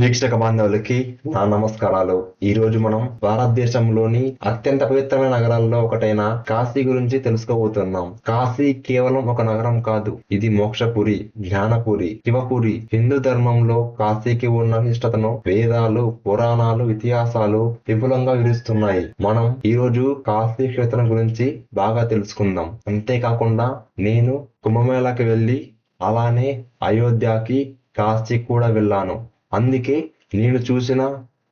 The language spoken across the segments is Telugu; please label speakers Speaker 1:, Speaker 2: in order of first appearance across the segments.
Speaker 1: వీక్షక బాంధవులకి నా నమస్కారాలు. ఈ రోజు మనం భారతదేశంలోని అత్యంత పవిత్రమైన నగరాల్లో ఒకటైన కాశీ గురించి తెలుసుకోబోతున్నాం. కాశీ కేవలం ఒక నగరం కాదు ఇది మోక్షపురి జ్ఞానపురి శివపురి. హిందూ ధర్మంలో కాశీకి ఉన్న విశిష్టతను వేదాలు పురాణాలు ఇతిహాసాలు విపులంగా వివరిస్తున్నాయి. మనం ఈ రోజు కాశీ క్షేత్రం గురించి బాగా తెలుసుకుందాం. అంతేకాకుండా నేను కుంభమేళాకి వెళ్ళి అలానే అయోధ్యకి కాశీ కూడా వెళ్ళాను. అందుకే నేను చూసిన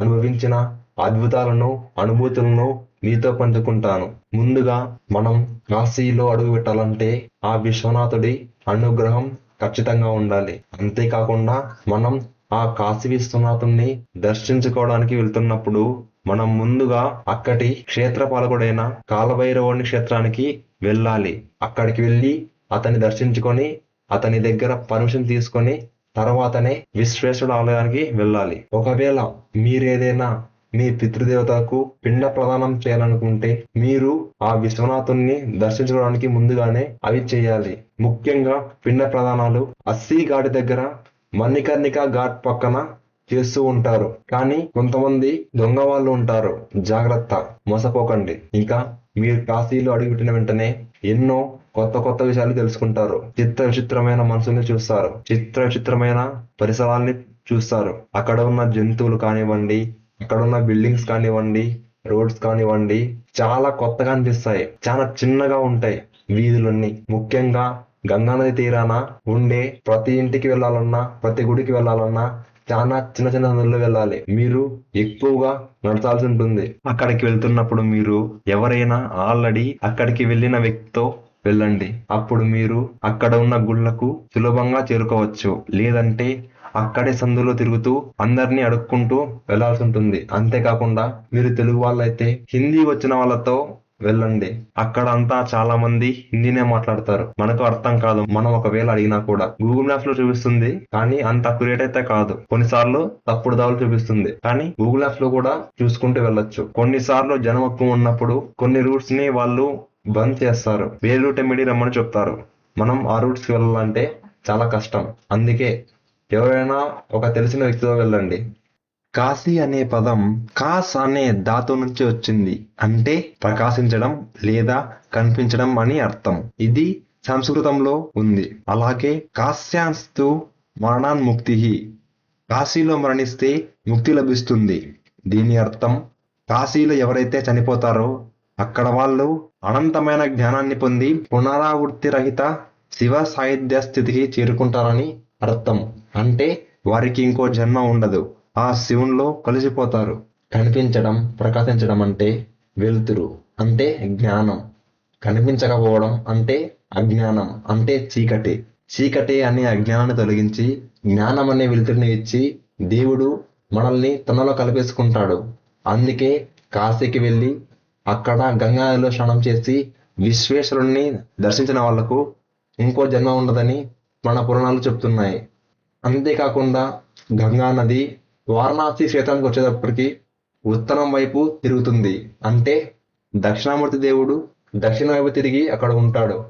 Speaker 1: అనుభవించిన అద్భుతాలను అనుభూతులను మీతో పంచుకుంటాను. ముందుగా మనం కాశీలో అడుగు పెట్టాలంటే ఆ విశ్వనాథుడి అనుగ్రహం ఖచ్చితంగా ఉండాలి. అంతేకాకుండా మనం ఆ కాశీ విశ్వనాథుణ్ణి దర్శించుకోవడానికి వెళ్తున్నప్పుడు మనం ముందుగా అక్కడి క్షేత్రపాలకుడైన కాలభైరవుని క్షేత్రానికి వెళ్ళాలి. అక్కడికి వెళ్ళి అతన్ని దర్శించుకొని అతని దగ్గర పర్మిషన్ తీసుకొని తర్వాతనే విశ్వేశ్వరుడు ఆలయానికి వెళ్ళాలి. ఒకవేళ మీరేదైనా మీ పితృదేవతకు పిండ ప్రదానం చేయాలనుకుంటే మీరు ఆ విశ్వనాథుణ్ణి దర్శించుకోవడానికి ముందుగానే అవి చేయాలి. ముఖ్యంగా పిండ ప్రదానాలు అస్సీ ఘాటి దగ్గర మణికర్ణిక ఘాట్ పక్కన చేస్తూ ఉంటారు. కానీ కొంతమంది దొంగ వాళ్ళు ఉంటారు. జాగ్రత్త మోసపోకండి. ఇంకా మీరు కాశీలో అడుగుపెట్టిన వెంటనే ఎన్నో కొత్త కొత్త విషయాలు తెలుసుకుంటారు. చిత్ర విచిత్రమైన మనుషుల్ని చూస్తారు. చిత్ర విచిత్రమైన పరిసరాల్ని చూస్తారు. అక్కడ ఉన్న జంతువులు కానివ్వండి అక్కడ ఉన్న బిల్డింగ్స్ కానివ్వండి రోడ్స్ కానివ్వండి చాలా కొత్తగా అనిపిస్తాయి. చాలా చిన్నగా ఉంటాయి వీధులన్నీ. ముఖ్యంగా గంగానది తీరాన ఉండే ప్రతి ఇంటికి వెళ్ళాలన్నా ప్రతి గుడికి వెళ్ళాలన్నా చాలా చిన్న చిన్న సందుల్లో వెళ్ళాలి. మీరు ఎక్కువగా నడచాల్సి ఉంటుంది. అక్కడికి వెళ్తున్నప్పుడు మీరు ఎవరైనా ఆల్రెడీ అక్కడికి వెళ్ళిన వ్యక్తితో వెళ్ళండి. అప్పుడు మీరు అక్కడ ఉన్న గుళ్ళకు సులభంగా చేరుకోవచ్చు. లేదంటే అక్కడే సందులో తిరుగుతూ అందరినీ అడుక్కుంటూ వెళ్ళాల్సి ఉంటుంది అంతేకాకుండా మీరు తెలుగు వాళ్ళైతే హిందీ వచ్చిన వాళ్ళతో వెళ్ళండి. అక్కడ అంతా చాలా మంది హిందీనే మాట్లాడతారు. మనకు అర్థం కాదు. మనం ఒకవేళ అడిగినా కూడా గూగుల్ మ్యాప్స్లో చూపిస్తుంది. కానీ అంత అక్యురేట్ అయితే కాదు. కొన్నిసార్లు తప్పుడు దావులు చూపిస్తుంది. కానీ గూగుల్ మ్యాప్స్లో కూడా చూసుకుంటూ వెళ్ళొచ్చు. కొన్నిసార్లు జనం ఎక్కువ ఉన్నప్పుడు కొన్ని రూట్స్ని వాళ్ళు బంద్ చేస్తారు. వేరే రూట్ ఎమ్మెడి రమ్మని చెప్తారు. మనం ఆ రూట్స్ వెళ్ళాలంటే చాలా కష్టం. అందుకే ఎవరైనా ఒక తెలిసిన వ్యక్తితో వెళ్ళండి. కాశీ అనే పదం కాస్ అనే ధాతు నుంచి వచ్చింది. అంటే ప్రకాశించడం లేదా కనిపించడం అని అర్థం. ఇది సంస్కృతంలో ఉంది. అలాగే కాశ్యాస్తు మరణాన్ముక్తి కాశీలో మరణిస్తే ముక్తి లభిస్తుంది. దీని అర్థం కాశీలో ఎవరైతే చనిపోతారో అక్కడ వాళ్ళు అనంతమైన జ్ఞానాన్ని పొంది పునరావృత్తి రహిత శివ సాహిత్య స్థితికి చేరుకుంటారని అర్థం. అంటే వారికి ఇంకో జన్మ ఉండదు. ఆ శివునిలో కలిసిపోతారు. కనిపించడం ప్రకాశించడం అంటే వెలుతురు అంటే జ్ఞానం. కనిపించకపోవడం అంటే అజ్ఞానం అంటే చీకటి. చీకటి అనే అజ్ఞానాన్ని తొలగించి జ్ఞానం అనే వెలుతురిని ఇచ్చి దేవుడు మనల్ని తనలో కలిపేసుకుంటాడు. అందుకే కాశీకి వెళ్ళి అక్కడ గంగానదిలో స్నానం చేసి విశ్వేశ్వరుణ్ణి దర్శించిన వాళ్ళకు ఇంకో జన్మ ఉండదని మన పురాణాలు చెప్తున్నాయి. అంతేకాకుండా గంగా నది వారణాసి క్షేత్రానికి వచ్చేటప్పటికి ఉత్తరం వైపు తిరుగుతుంది. అంటే దక్షిణామూర్తి దేవుడు దక్షిణ వైపు తిరిగి అక్కడ ఉంటాడు.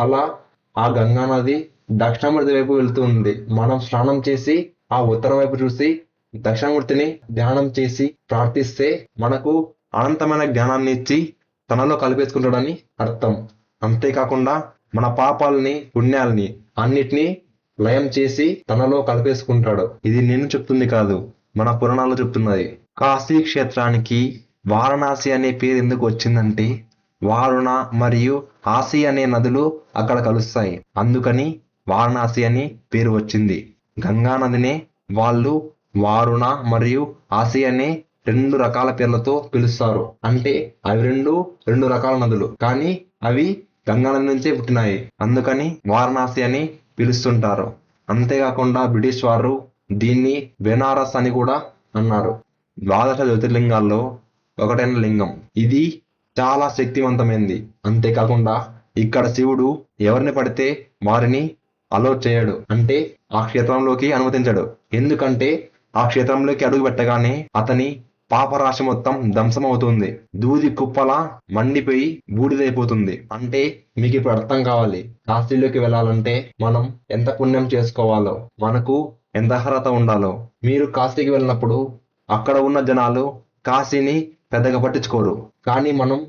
Speaker 1: అలా ఆ గంగా నది దక్షిణామూర్తి వైపు వెళ్తూ ఉంది. మనం స్నానం చేసి ఆ ఉత్తరం వైపు చూసి దక్షిణామూర్తిని ధ్యానం చేసి ప్రార్థిస్తే మనకు అనంతమైన జ్ఞానాన్ని ఇచ్చి తనలో కలిపేసుకుంటాడని అర్థం. అంతేకాకుండా మన పాపాలని పుణ్యాలని అన్నిటినీ లయం చేసి తనలో కలిపేసుకుంటాడు. ఇది నేను చెప్తుంది కాదు మన పురాణాలు చెప్తున్నది. కాశీ క్షేత్రానికి వారణాసి అనే పేరు ఎందుకు వచ్చిందంటే వారుణ మరియు ఆసి అనే నదులు అక్కడ కలుస్తాయి. అందుకని వారణాసి అని పేరు వచ్చింది. గంగా నదినే వాళ్ళు వారుణ మరియు ఆసి అనే రెండు రకాల పేర్లతో పిలుస్తారు. అంటే అవి రెండు రెండు రకాల నదులు. కానీ అవి గంగా నది నుంచే పుట్టినాయి. అందుకని వారణాసి అని పిలుస్తుంటారు. అంతేకాకుండా బ్రిటిష్ వారు దీన్ని బెనారస్ అని కూడా అన్నారు. ద్వాదశ జ్యోతిర్లింగాల్లో ఒకటైన లింగం. ఇది చాలా శక్తివంతమైంది. అంతేకాకుండా ఇక్కడ శివుడు ఎవరిని పడితే వారిని అలో చేయడు. అంటే ఆ క్షేత్రంలోకి అనుమతించడు. ఎందుకంటే ఆ క్షేత్రంలోకి అడుగు పెట్టగానే అతని పాపరాశి మొత్తం ధ్వంసమవుతుంది. దూది కుప్పలా మండిపోయి బూడిదైపోతుంది. అంటే మీకు ఇప్పుడు అర్థం కావాలి. కాశీలోకి వెళ్ళాలంటే మనం ఎంత పుణ్యం చేసుకోవాలో మనకు ఎంత అర్హత ఉండాలో. మీరు కాశీకి వెళ్ళినప్పుడు అక్కడ ఉన్న జనాలు కాశీని పెద్దగా పట్టించుకోరు. కానీ మనం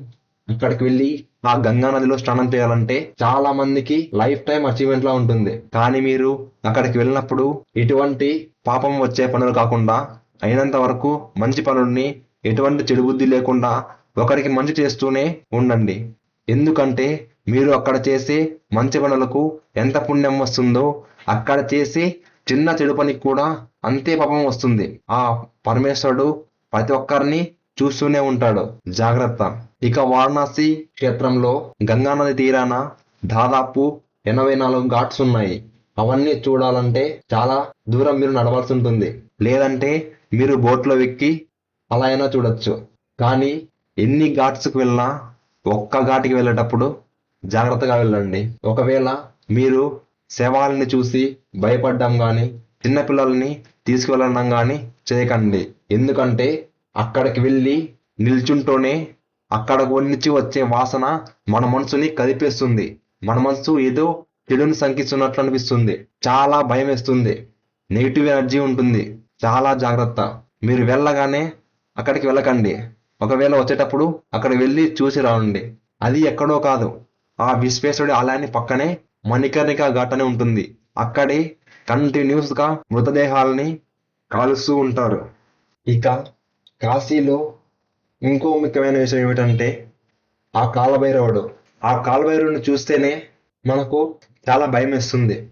Speaker 1: అక్కడికి వెళ్ళి ఆ గంగా నదిలో స్నానం చేయాలంటే చాలా మందికి లైఫ్ టైం అచీవ్మెంట్ లా ఉంటుంది. కానీ మీరు అక్కడికి వెళ్ళినప్పుడు ఇటువంటి పాపం వచ్చే పనులు కాకుండా అయినంత వరకు మంచి పనుల్ని ఎటువంటి చెడు బుద్ధి లేకుండా ఒకరికి మంచి చేస్తూనే ఉండండి. ఎందుకంటే మీరు అక్కడ చేసే మంచి పనులకు ఎంత పుణ్యం వస్తుందో అక్కడ చేసే చిన్న చెడు పనికి కూడా అంతే పాపం వస్తుంది. ఆ పరమేశ్వరుడు ప్రతి ఒక్కరిని చూస్తూనే ఉంటాడు. జాగ్రత్త. ఇక వారణాసి క్షేత్రంలో గంగానది తీరాన దాదాపు ఎనభై నాలుగు ఘాట్స్ ఉన్నాయి. అవన్నీ చూడాలంటే చాలా దూరం మీరు నడవాల్సి ఉంటుంది. లేదంటే మీరు బోట్లో ఎక్కి అలా అయినా చూడొచ్చు. కానీ ఎన్ని ఘాట్స్కి వెళ్ళినా ఒక్క ఘాటికి వెళ్ళేటప్పుడు జాగ్రత్తగా వెళ్ళండి. ఒకవేళ మీరు శవాలని చూసి భయపడ్డం కానీ చిన్నపిల్లల్ని తీసుకువెళ్ళడం కానీ చేయకండి. ఎందుకంటే అక్కడికి వెళ్ళి నిల్చుంటూనే అక్కడ నుంచి వచ్చే వాసన మన మనసుని కదిపేస్తుంది. మన మనసు ఏదో చెడుని సంకిస్తున్నట్లు అనిపిస్తుంది. చాలా భయం వేస్తుంది నెగిటివ్ ఎనర్జీ ఉంటుంది. చాలా జాగ్రత్త. మీరు వెళ్ళగానే అక్కడికి వెళ్ళకండి. ఒకవేళ వచ్చేటప్పుడు అక్కడికి వెళ్ళి చూసి రావండి. అది ఎక్కడో కాదు. ఆ విశ్వేశ్వరుడి ఆలయాన్ని పక్కనే మణికర్ణిక ఘాట్ అని ఉంటుంది. అక్కడే కంటిన్యూస్గా మృతదేహాలని కాలుస్తూ ఉంటారు. ఇక కాశీలో ఇంకో ముఖ్యమైన విషయం ఏమిటంటే ఆ కాలభైరవుడు. ఆ కాలభైరవుడిని చూస్తేనే మనకు చాలా భయం వేస్తుంది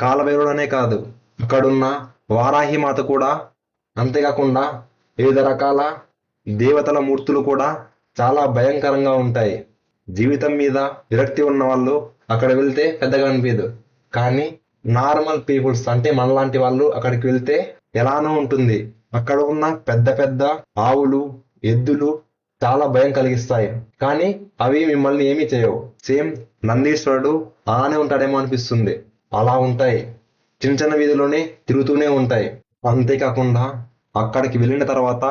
Speaker 1: కాలభైరవుడు అనే కాదు. అక్కడున్న వారాహిమాత కూడా అంతేకాకుండా వివిధ రకాల దేవతల మూర్తులు కూడా చాలా భయంకరంగా ఉంటాయి. జీవితం మీద విరక్తి ఉన్న వాళ్ళు అక్కడ వెళ్తే పెద్దగా అనిపించదు కానీ నార్మల్ పీపుల్స్ అంటే మనలాంటి వాళ్ళు అక్కడికి వెళ్తే ఎలానో ఉంటుంది. అక్కడ ఉన్న పెద్ద పెద్ద ఆవులు ఎద్దులు చాలా భయం కలిగిస్తాయి. కానీ అవి మిమ్మల్ని ఏమీ చేయవు. సేమ్ నందీశ్వరుడు అలానే ఉంటాడేమో అనిపిస్తుంది. అలా ఉంటాయి. చిన్న చిన్న వీధిలోనే తిరుగుతూనే ఉంటాయి. అంతేకాకుండా అక్కడికి వెళ్ళిన తర్వాత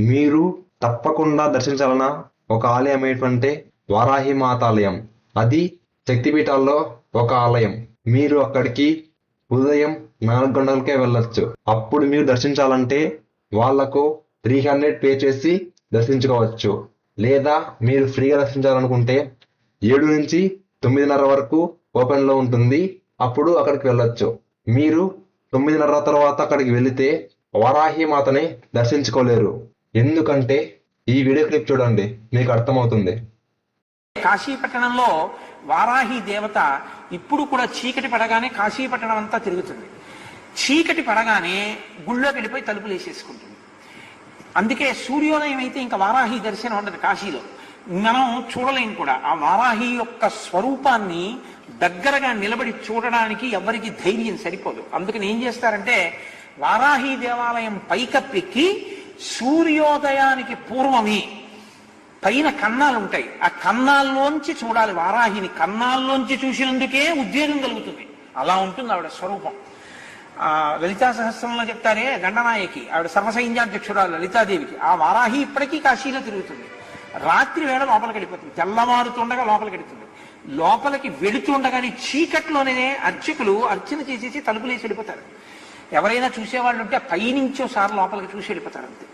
Speaker 1: మీరు తప్పకుండా దర్శించాలన్న ఒక ఆలయం ఏంటంటే వారాహి మాత ఆలయం అది శక్తిపీఠాల్లో ఒక ఆలయం. మీరు అక్కడికి ఉదయం నాలుగు గంటలకే వెళ్ళొచ్చు. అప్పుడు మీరు దర్శించాలంటే వాళ్ళకు త్రీ హండ్రెడ్ పే చేసి దర్శించుకోవచ్చు. లేదా మీరు ఫ్రీగా దర్శించాలనుకుంటే ఏడు నుంచి తొమ్మిదిన్నర వరకు ఓపెన్లో ఉంటుంది. అప్పుడు అక్కడికి వెళ్ళొచ్చు. మీరు తొమ్మిదిన్నర తర్వాత అక్కడికి వెళితే వరాహి మాతని దర్శించుకోలేరు. ఎందుకంటే ఈ వీడియో క్లిప్ చూడండి మీకు అర్థమవుతుంది.
Speaker 2: కాశీపట్టణంలో వారాహి దేవత ఇప్పుడు కూడా చీకటి పడగానే కాశీపట్టణం అంతా తిరుగుతుంది. చీకటి పడగానే గుళ్ళోకి వెళ్ళిపోయి తలుపులు వేసేసుకుంటుంది. అందుకే సూర్యోదయం అయితే ఇంకా వారాహి దర్శనం ఉండదు కాశీలో. మనం చూడలేం కూడా. ఆ వారాహి యొక్క స్వరూపాన్ని దగ్గరగా నిలబడి చూడడానికి ఎవరికి ధైర్యం సరిపోదు. అందుకని ఏం చేస్తారంటే వారాహి దేవాలయం పైకప్పెక్కి సూర్యోదయానికి పూర్వమే పైన కన్నాలు ఉంటాయి. ఆ కన్నాల్లోంచి చూడాలి. వారాహిని కన్నాల్లోంచి చూసినందుకే ఉద్వేగం కలుగుతుంది. అలా ఉంటుంది ఆవిడ స్వరూపం. ఆ లలితా సహస్రంలో చెప్తారే దండనాయకి ఆవిడ సర్వసైన్యాధ్యక్షురాలు లలితాదేవికి. ఆ వారాహి ఇప్పటికీ కాశీలో తిరుగుతుంది. రాత్రి వేళ లోపలికి వెళ్ళిపోతుంది. తెల్లవారుతుండగా లోపలికి వెళుతుంది. లోపలికి వెళుతుండగానే చీకట్లోనే అర్చకులు అర్చన చేసేసి తలుపులేసి వెళ్ళిపోతారు. ఎవరైనా చూసేవాళ్ళు ఉంటే పైనుంచో సార్ లోపలికి చూసి వెళ్ళిపోతారు అంతే.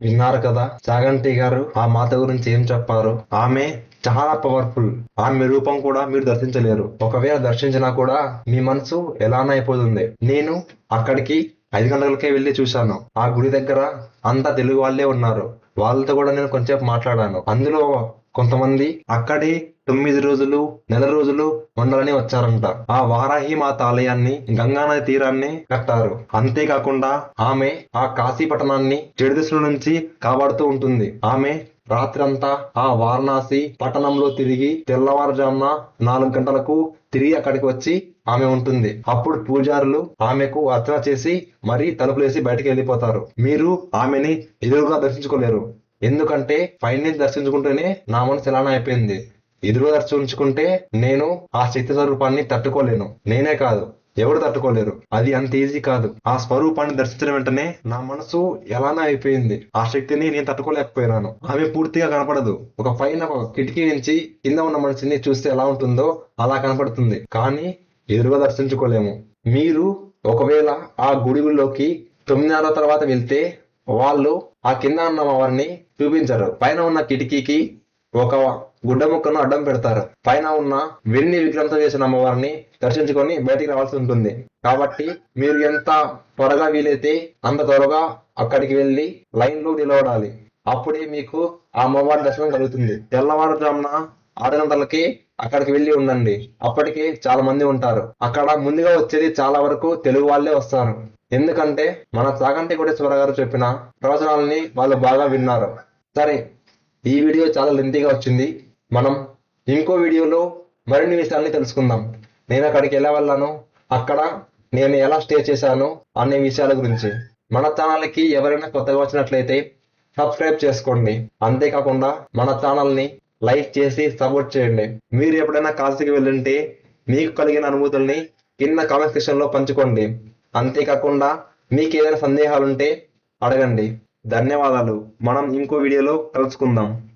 Speaker 1: విన్నారు కదా చాగంటి గారు ఆ మాత గురించి ఏం చెప్పారు? ఆమె చాలా పవర్ఫుల్ ఆమె రూపం కూడా మీరు దర్శించలేరు. ఒకవేళ దర్శించినా కూడా మీ మనసు ఎలానైపోతుంది అయిపోతుంది. నేను అక్కడికి ఐదు గంటలకే వెళ్ళి చూశాను. ఆ గుడి దగ్గర అంతా తెలుగు వాళ్ళే ఉన్నారు. వాళ్ళతో కూడా నేను కొంచెం మాట్లాడాను. అందులో కొంతమంది అక్కడే తొమ్మిది రోజులు నెల రోజులు ఉండాలని వచ్చారంట. ఆ వారాహి మాత ఆలయాన్ని గంగానది తీరాన్ని కట్టారు. అంతేకాకుండా ఆమె ఆ కాశీ పట్టణాన్ని చెడుదశల నుంచి కాపాడుతూ ఉంటుంది. ఆమె రాత్రంతా ఆ వారణాసి పట్టణంలో తిరిగి తెల్లవారుజామున నాలుగు గంటలకు తిరిగి అక్కడికి వచ్చి ఆమె ఉంటుంది. అప్పుడు పూజారులు ఆమెకు అర్చన చేసి మరీ తలుపులేసి బయటికి వెళ్ళిపోతారు. మీరు ఆమెని ఎదురుగా దర్శించుకోలేరు. ఎందుకంటే పైన దర్శించుకుంటేనే నా మనసు ఎలానో అయిపోయింది. ఎదురుగా దర్శించుకుంటే నేను ఆ శక్తి స్వరూపాన్ని తట్టుకోలేను. నేనే కాదు ఎవరు తట్టుకోలేరు. అది అంత ఈజీ కాదు. ఆ స్వరూపాన్ని దర్శించిన వెంటనే నా మనసు ఎలానా అయిపోయింది. ఆ శక్తిని నేను తట్టుకోలేకపోయినాను. ఆమె పూర్తిగా కనపడదు. ఒక పైన ఒక కిటికీ నుంచి కింద ఉన్న మనిషిని చూస్తే ఎలా ఉంటుందో అలా కనపడుతుంది. కానీ ఎదురుగా దర్శించుకోలేము. మీరు ఒకవేళ ఆ గుడిలోకి తొమ్మిదిన్నర తర్వాత వెళ్తే వాళ్ళు ఆ కింద ఉన్న వారిని చూపించరు. పైన ఉన్న కిటికీకి ఒక గుడ్డ ముక్కను అడ్డం పెడతారు. పైన ఉన్న వెన్ని విగ్రహంతో చేసిన అమ్మవారిని దర్శించుకొని బయటికి రావాల్సి ఉంటుంది. కాబట్టి మీరు ఎంత త్వరగా వీలైతే అంత త్వరగా అక్కడికి వెళ్ళి లైన్లో నిలబడాలి. అప్పుడే మీకు ఆ అమ్మవారి దర్శనం కలుగుతుంది. తెల్లవారుజామున ఆరు గంటలకి అక్కడికి వెళ్ళి ఉండండి. అప్పటికి చాలా మంది ఉంటారు. అక్కడ ముందుగా వచ్చేది చాలా వరకు తెలుగు వాళ్ళే వస్తారు. ఎందుకంటే మన చాగంటి కోటేశ్వర గారు చెప్పిన ప్రవచనాలని వాళ్ళు బాగా విన్నారు. సరే ఈ వీడియో చాలా లెంతీగా వచ్చింది. మనం ఇంకో వీడియోలో మరిన్ని విషయాల్ని తెలుసుకుందాం. నేను అక్కడికి ఎలా వెళ్ళాను అక్కడ నేను ఎలా స్టే చేశాను అనే విషయాల గురించి. మన ఛానల్కి ఎవరైనా కొత్తగా వచ్చినట్లయితే సబ్స్క్రైబ్ చేసుకోండి. అంతేకాకుండా మన ఛానల్ని లైక్ చేసి సపోర్ట్ చేయండి. మీరు ఎప్పుడైనా కాశీకి వెళ్ళుంటే మీకు కలిగిన అనుభూతుల్ని కింద కామెంట్ సెక్షన్లో పంచుకోండి. అంతేకాకుండా మీకు ఏదైనా సందేహాలుంటే అడగండి. ధన్యవాదాలు. మనం ఇంకో వీడియోలో కలుసుకుందాం.